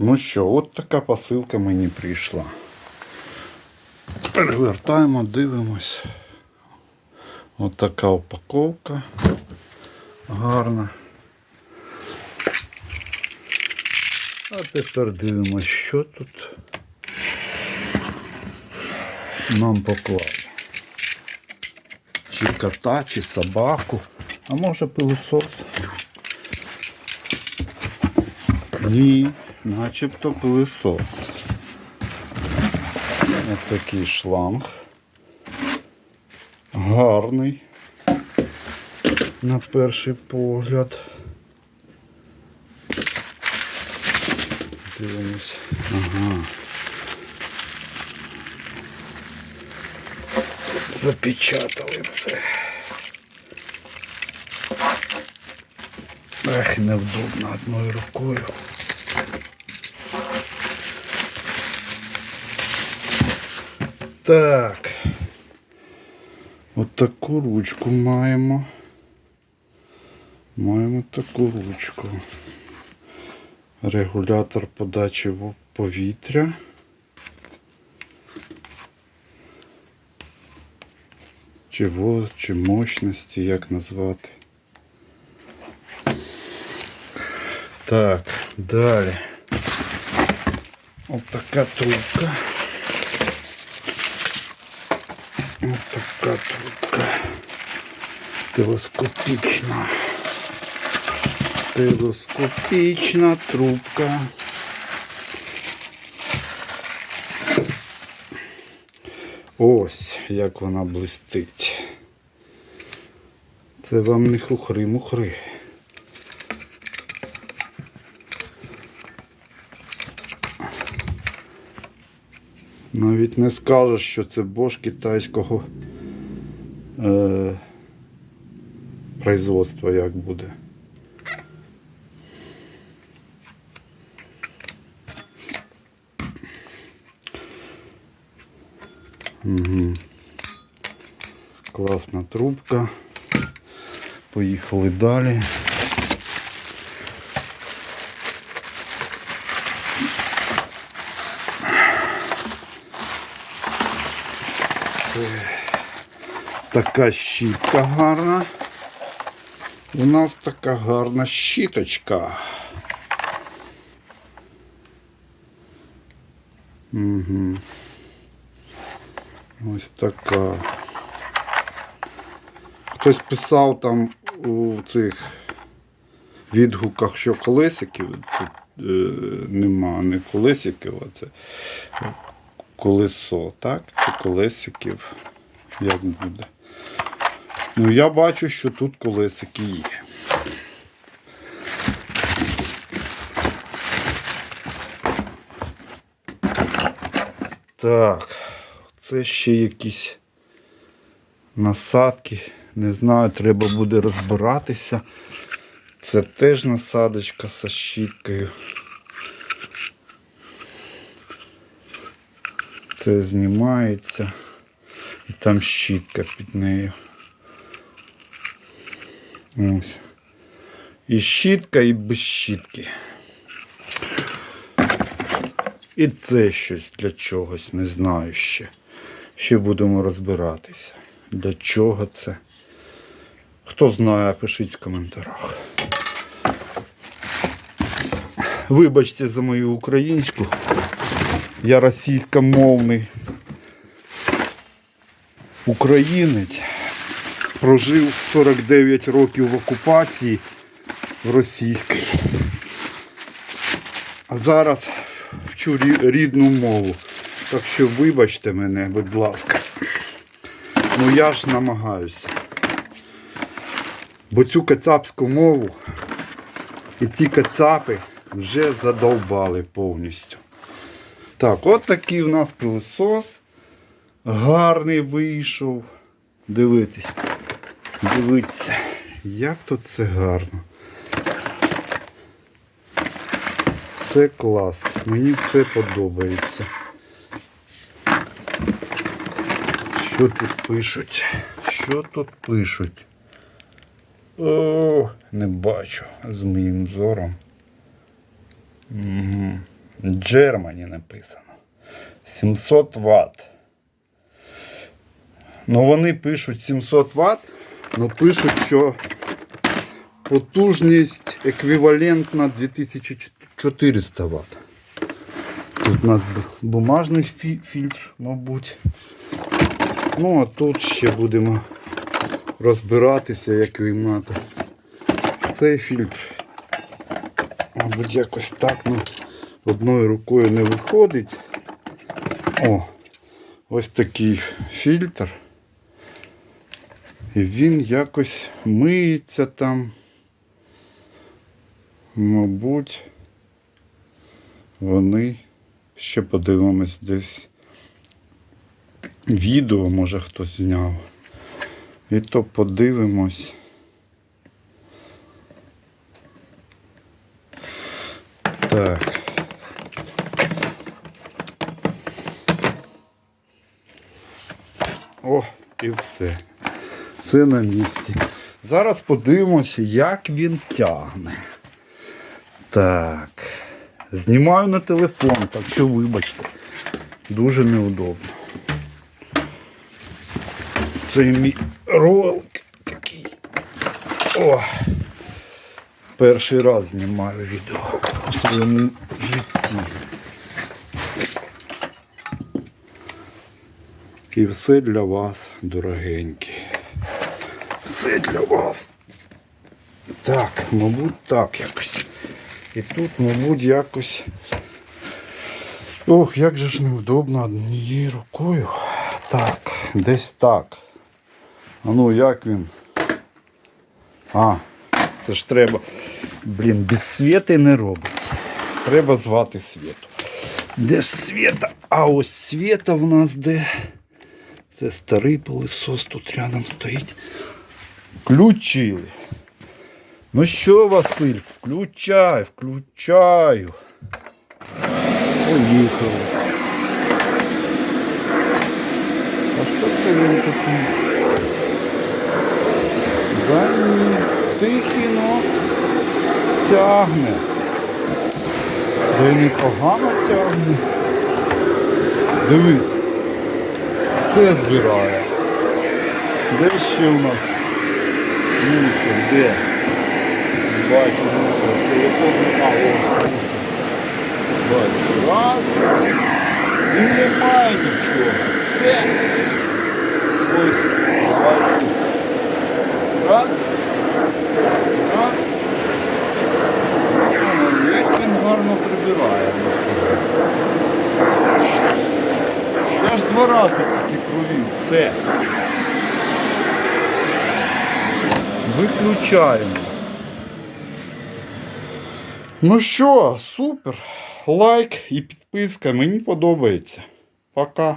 Ну що, от така посилка мені прийшла. Перевертаємо, дивимось. От така упаковка. Гарна. А тепер дивимось, що тут нам поклали. Чи кота, чи собаку, а може пилосос. Ні, начебто пилосос. Ось такий шланг. Гарний. На перший погляд. Дивимось. Ага. Запечатали це. Ех, невдобно одною рукою. Так. От таку ручку маємо. Маємо таку ручку. Регулятор подачі повітря. Чи воз, чи мощності, як назвати. Так, далі. Ось така трубка. Ось трубка. Телескопічна. Телескопічна трубка. Ось як вона блистить. Це вам не хухри-мухри. Навіть не скажеш, що це Bosch китайського е, производства як буде. Угу. Класна трубка. Поїхали далі. Це така щітка гарна. У нас така гарна щіточка. Угу. Ось така. Хтось писав там у цих відгуках, що колесиків тут е, нема, не колесиків, а це колесо, так? Чи колесиків, як буде. Ну, я бачу, що тут колесики є. Так, це ще якісь насадки. Не знаю, треба буде розбиратися. Це теж насадочка зі щіткою. Це знімається. І там щітка під нею. Ось. І щітка, і без щітки. І це щось для чогось, не знаю ще. Ще будемо розбиратися. Для чого це? Хто знає, пишіть в коментарях. Вибачте за мою українську. Я російськомовний українець. Прожив 49 років в окупації російській. А зараз вчу рі- рідну мову. Так що вибачте мене, будь ласка. Ну я ж намагаюся. Бо цю кацапську мову і ці кацапи вже задовбали повністю. Так, от такий у нас пилосос. Гарний вийшов. Дивитись. Дивіться, як тут це гарно. Все клас. Мені все подобається. Що тут пишуть? Що тут пишуть? О, не бачу з моїм зором. Угу. Germany написано. 700 Вт. Ну вони пишуть 700 Вт, але пишуть, що потужність еквівалентна 2400 Вт. Тут у нас бумажний фі- фільтр, мабуть. Ну, а тут ще будемо розбиратися, як треба. Цей фільтр. Мабуть, якось так ну, одною рукою не виходить. О, ось такий фільтр. І він якось миється там. Мабуть, вони ще подивимось десь. Відео, може хтось зняв. І то подивимось. Так. О, і все. Все на місці. Зараз подивимося, як він тягне. Так. Знімаю на телефон, так що вибачте. Дуже неудобно. Це мій ролик такий. О! Перший раз знімаю відео у своєму житті. І все для вас, дорогенькі. Все для вас. Так, мабуть, так якось. І тут, мабуть, якось. Ох, як же ж неудобно однією рукою. Так, десь так. А ну як він? А, це ж треба. Блін, без світи не робиться. Треба звати світу. Де ж світа? А ось світа в нас де. Це старий пилисос тут рядом стоїть. Включили. Ну що, Василь, включай, включаю. Поїхали. А що це він такий? Да ні, тихий, но тягне. Да й непогано тягне. Дивись. Все збирає. Де ще у нас? Мусор, де? Бачу мусор. Телефон нема. Бачу. Раз. І немає нічого. Все. Ось. Давай. Раз. Раз. О, Як гарно прибирає. Я ж два рази тільки провів. Все. Виключаємо. Ну що, супер. Лайк і підписка. Мені подобається. Пока.